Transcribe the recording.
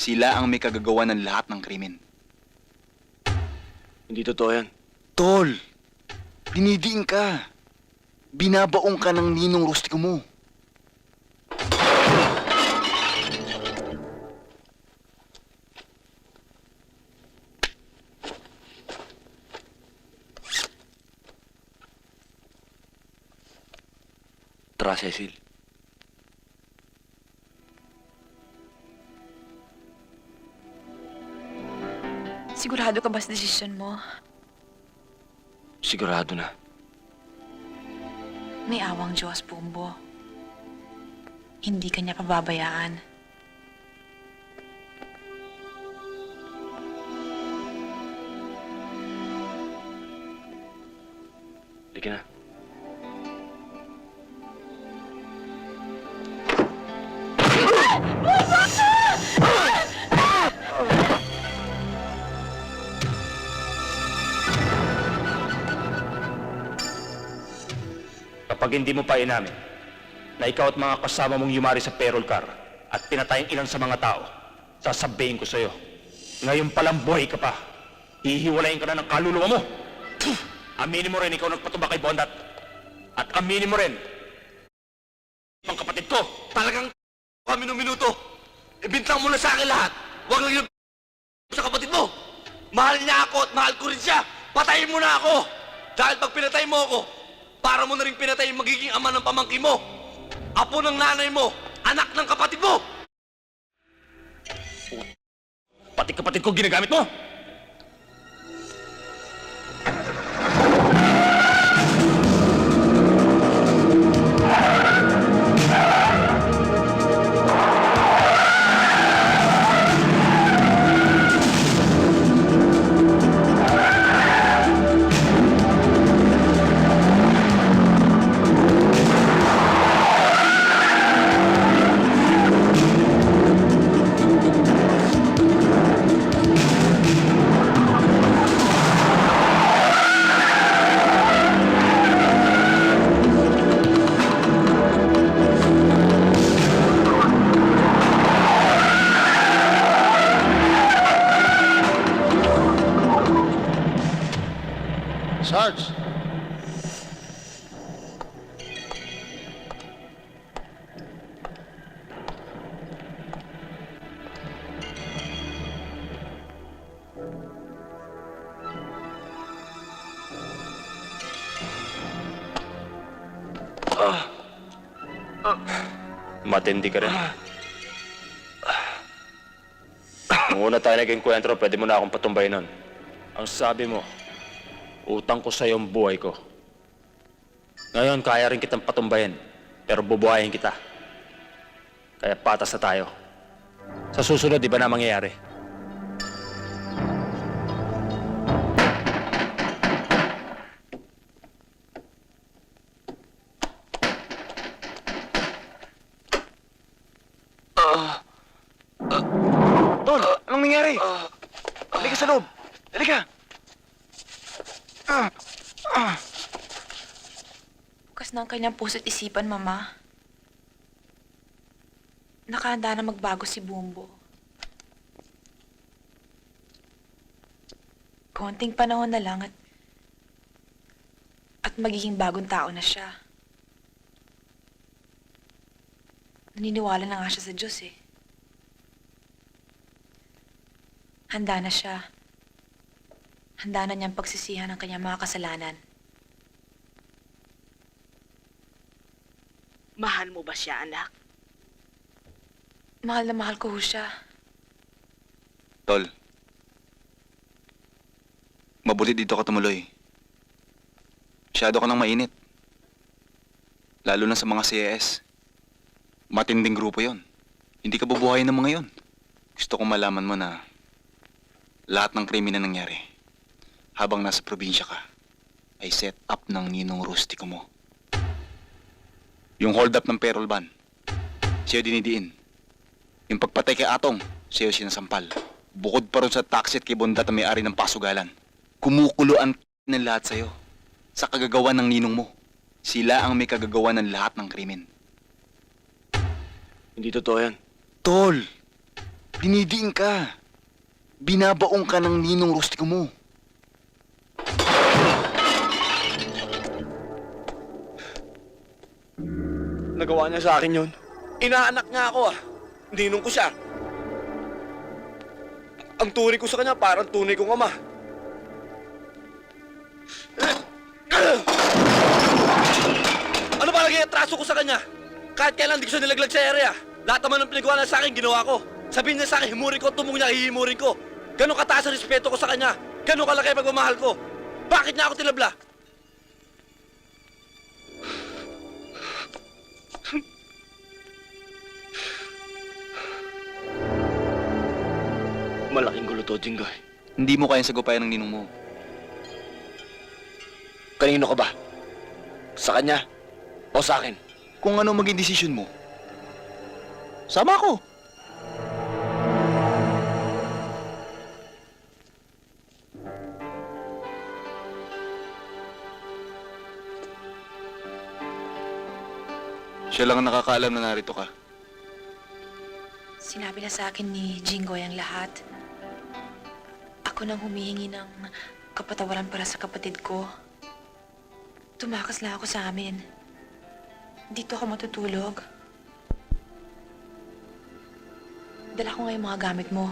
Sila ang may kagagawa ng lahat ng krimen. Hindi totoo yan. Tol, dinidiin ka. Binabaong ka ng ninong rustiko mo. Tara, Cecil. Sigurado ka ba sa desisyon mo? Sigurado na. May awang Diyos, Bumbo. Hindi ka niya pababayaan. Halika na. Kapag hindi mo pa inamin na ikaw at mga kasama mong yumari sa payroll car at pinatay ang ilan sa mga tao, sasabihin ko sa'yo, ngayon palang buhay ka pa. Hihiwalayin ka na ng kaluluwa mo. Aminin mo rin ikaw nagpatuba kay Bondat. At aminin mo rin, ang kapatid ko. Talagang kami nung minuto. Ibintang mo na sa akin lahat. Huwag lang yung sa kapatid mo. Mahal niya ako at mahal ko rin siya. Patayin mo na ako. Dahil pag pinatay mo ako, para mo na rin pinatay yung magiging ama ng pamangkin mo. Apo ng nanay mo. Anak ng kapatid mo. Pati kapatid ko ginagamit mo. Matindi ka rin. Nung una tayo naging kwentro, pwede mo na akong patumbay nun. Ang sabi mo, utang ko sa'yo ang buhay ko. Ngayon, kaya rin kitang patumbayin, pero bubuhayin kita. Kaya patas na tayo. Sa susunod, di ba na mangyayari? Anong nangyari? Halika sa loob. Halika. Bukas ng kanyang puso't isipan, Mama. Nakahanda na magbago si Bumbo. Konting panahon na lang at at magiging bagong tao na siya. Naniniwala na nga siya sa Diyos eh. Handa na siya. Handa na niyang pagsisihan ang kanyang mga kasalanan. Mahal mo ba siya, anak? Mahal na mahal ko ho siya. Tol, mabuti dito ka tumuloy. Masyado ka nang mainit. Lalo na sa mga CAS. Matinding grupo yon. Hindi ka bubuhayin ng mga yon. Gusto kong malaman mo na lahat ng krimen na nangyari habang nasa probinsya ka ay set up ng ninong rustiko mo. Yung hold up ng payroll ban, siya dinidiin. Yung pagpatay kay Atong, siya sinasampal. Bukod pa rin sa taxi at kay Bondat na may-ari ng pasugalan. Kumukulo ang ng lahat sa'yo. Sa kagagawa ng ninong mo. Sila ang may kagagawa ng lahat ng krimen. Hindi totoo yan. Tol, Dinidiin ka. Binabaong ka ng ninong rustiko mo. Nagawa niya sa akin yun. Inaanak niya ako ah. Ninong ko siya. Ang tunay ko sa kanya parang tunay kong ama. Ano ba naging atraso ko sa kanya? Kahit kailan di ko siya nilaglag sa area. Lahat naman ng pinagawa niya sa akin, ginawa ko. Sabihin niya sa akin, himurin ko, tumong niya, hihimurin ko. Ganon kataas ang respeto ko sa kanya. Ganon kalaki ang pagmamahal ko. Bakit niya ako tinabla? Malaking gulo to, Jinggoy. Hindi mo kayang sagupayan ng ninong mo. Kanino ka ba? Sa kanya? O sa akin? Kung ano maging desisyon mo. Sama ako. Siya lang ang nakakaalam na narito ka. Sinabi na sa akin ni Jinggoy ang lahat. Ako nang humihingi ng kapatawaran para sa kapatid ko. Tumakas lang ako sa amin. Dito ako matutulog. Dala ko nga yung mga gamit mo.